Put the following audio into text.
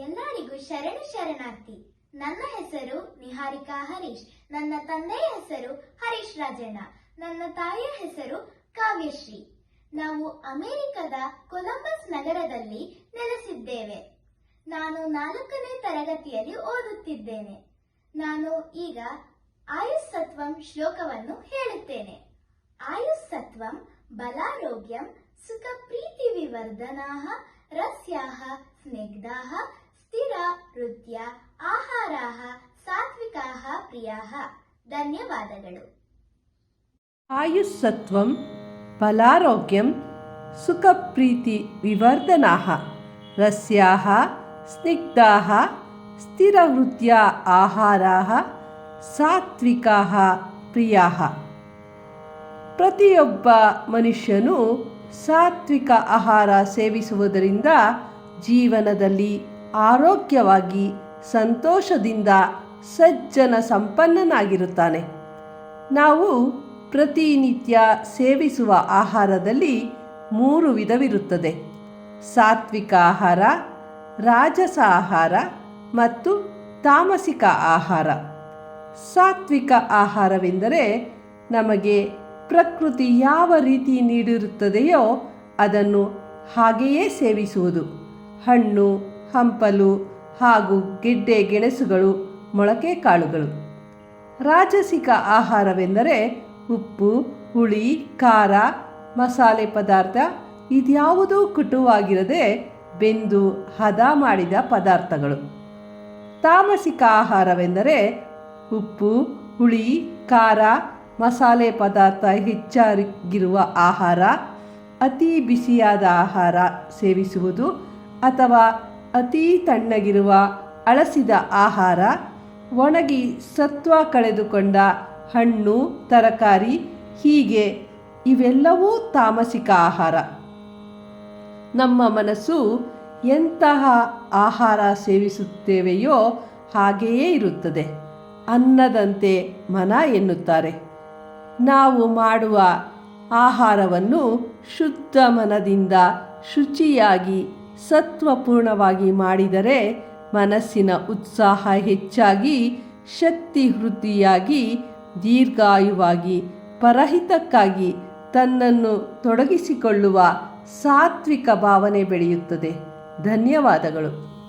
ಎಲ್ಲರಿಗೂ ಶರಣು ಶರಣಾರ್ಥಿ. ನನ್ನ ಹೆಸರು ನಿಹಾರಿಕಾ ಹರೀಶ್. ನನ್ನ ತಂದೆಯ ಹೆಸರು ಹರೀಶ್ ರಾಜಣ್ಣ. ನನ್ನ ತಾಯಿಯ ಹೆಸರು ಕಾವ್ಯಶ್ರೀ. ನಾವು ಅಮೆರಿಕದ ಕೊಲಂಬಸ್ ನಗರದಲ್ಲಿ ನೆಲೆಸಿದ್ದೇವೆ. ನಾನು ನಾಲ್ಕನೇ ತರಗತಿಯಲ್ಲಿ ಓದುತ್ತಿದ್ದೇನೆ. ನಾನು ಈಗ ಆಯುಸ್ಸತ್ವಂ ಶ್ಲೋಕವನ್ನು ಹೇಳುತ್ತೇನೆ. ಆಯುಸ್ಸತ್ವಂ ಬಲಾರೋಗ್ಯಂ ಸುಖ ಪ್ರೀತಿ ವಿವರ್ಧನಾ ರಸ್ಯಾಹ ಸ್ನಿಗ್ಧಾಹ ಸ್ಥಿರ ಹೃದಯ ಆಹಾರಾಹ, ಸಾತ್ವಿಕಾಹ, ಪ್ರಿಯಾಹ. ಧನ್ಯವಾದಗಳು. ಆಯುಸ್ಸತ್ವಂ, ಫಲಾರೋಗ್ಯಂ, ಸುಖಪ್ರೀತಿ ವಿವರ್ಧನಾಹ. ರಸ್ಯಾಃ ಸ್ನಿಗ್ಧಾಹ ಸ್ಥಿರಹೃತ್ಯ ಆಹಾರಾಹ, ಸಾತ್ವಿಕಾಹ, ಪ್ರಿಯಾಹ. ಪ್ರತಿಯೊಬ್ಬ ಮನುಷ್ಯನು ಸಾತ್ವಿಕ ಆಹಾರ ಸೇವಿಸುವುದರಿಂದ ಜೀವನದಲ್ಲಿ ಆರೋಗ್ಯವಾಗಿ ಸಂತೋಷದಿಂದ ಸಜ್ಜನ ಸಂಪನ್ನನಾಗಿರುತ್ತಾನೆ. ನಾವು ಪ್ರತಿನಿತ್ಯ ಸೇವಿಸುವ ಆಹಾರದಲ್ಲಿ ಮೂರು ವಿಧವಿರುತ್ತದೆ. ಸಾತ್ವಿಕ ಆಹಾರ, ರಾಜಸ ಆಹಾರ ಮತ್ತು ತಾಮಸಿಕ ಆಹಾರ. ಸಾತ್ವಿಕ ಆಹಾರವೆಂದರೆ ನಮಗೆ ಪ್ರಕೃತಿ ಯಾವ ರೀತಿ ನೀಡಿರುತ್ತದೆಯೋ ಅದನ್ನು ಹಾಗೆಯೇ ಸೇವಿಸುವುದು. ಹಣ್ಣು ಹಂಪಲು ಹಾಗೂ ಗೆಡ್ಡೆ ಗೆಣಸುಗಳು, ಮೊಳಕೆ ಕಾಳುಗಳು. ರಾಜಸಿಕ ಆಹಾರವೆಂದರೆ ಉಪ್ಪು, ಹುಳಿ, ಖಾರ, ಮಸಾಲೆ ಪದಾರ್ಥ ಇದ್ಯಾವುದೂ ಕಟುವಾಗಿರದೆ ಬೆಂದು ಹದ ಮಾಡಿದ ಪದಾರ್ಥಗಳು. ತಾಮಸಿಕ ಆಹಾರವೆಂದರೆ ಉಪ್ಪು, ಹುಳಿ, ಖಾರ, ಮಸಾಲೆ ಪದಾರ್ಥ ಹೆಚ್ಚಾಗಿರುವ ಆಹಾರ, ಅತಿ ಬಿಸಿಯಾದ ಆಹಾರ ಸೇವಿಸುವುದು ಅಥವಾ ಅತಿ ತಣ್ಣಗಿರುವ ಅಳಸಿದ ಆಹಾರ, ಒಣಗಿ ಸತ್ವ ಕಳೆದುಕೊಂಡ ಹಣ್ಣು, ತರಕಾರಿ, ಹೀಗೆ ಇವೆಲ್ಲವೂ ತಾಮಸಿಕ ಆಹಾರ. ನಮ್ಮ ಮನಸ್ಸು ಎಂತಹ ಆಹಾರ ಸೇವಿಸುತ್ತೇವೆಯೋ ಹಾಗೆಯೇ ಇರುತ್ತದೆ, ಅನ್ನದಂತೆ ಮನ ಎನ್ನುತ್ತಾರೆ. ನಾವು ಮಾಡುವ ಆಹಾರವನ್ನು ಶುದ್ಧ ಮನದಿಂದ ಶುಚಿಯಾಗಿ ಸತ್ವಪೂರ್ಣವಾಗಿ ಮಾಡಿದರೆ ಮನಸ್ಸಿನ ಉತ್ಸಾಹ ಹೆಚ್ಚಾಗಿ ಶಕ್ತಿ ವೃದ್ಧಿಯಾಗಿ ದೀರ್ಘಾಯುವಾಗಿ, ಪರಹಿತಕ್ಕಾಗಿ ತನ್ನನ್ನು ತೊಡಗಿಸಿಕೊಳ್ಳುವ ಸಾತ್ವಿಕ ಭಾವನೆ ಬೆಳೆಯುತ್ತದೆ. ಧನ್ಯವಾದಗಳು.